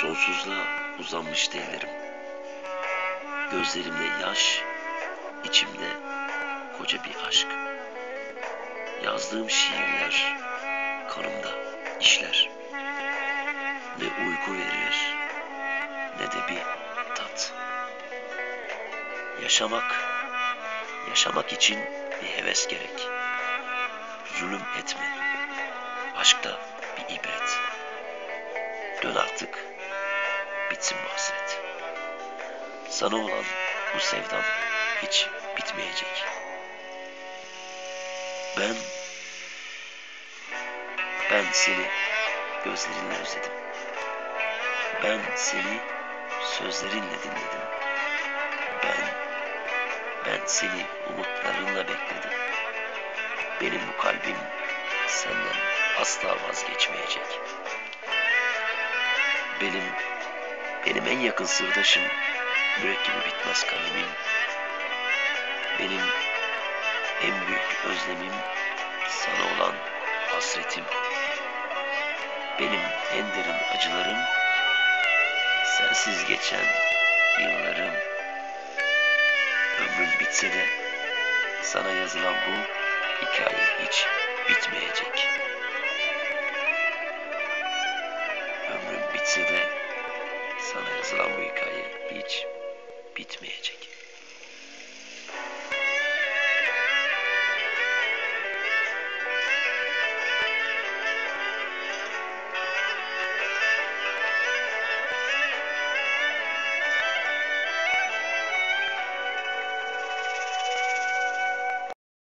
Sonsuzluğa uzanmıştı ellerim. Gözlerimde yaş, içimde koca bir aşk. Yazdığım şiirler kanımda işler. Ne uyku verir ne de bir tat. Yaşamak, yaşamak için bir heves gerek. Zulüm etme, aşkta bir ibret. Dön artık, bitsin bu hasret. Sana olan bu sevdam hiç bitmeyecek. Ben, ben seni gözlerinle özledim. Ben seni sözlerinle dinledim. Ben, ben seni umutlarınla bekledim. Benim bu kalbim senden asla vazgeçmeyecek. Benim, benim en yakın sırdaşım, mürekkebi bitmez kalemim. Benim en büyük özlemim sana olan hasretim. Benim en derin acılarım sensiz geçen yıllarım. Ömrüm bitse de sana yazılan bu hikaye hiç bitmeyecek. Ömrüm bitse de sana yazılan bu hikaye hiç bitmeyecek.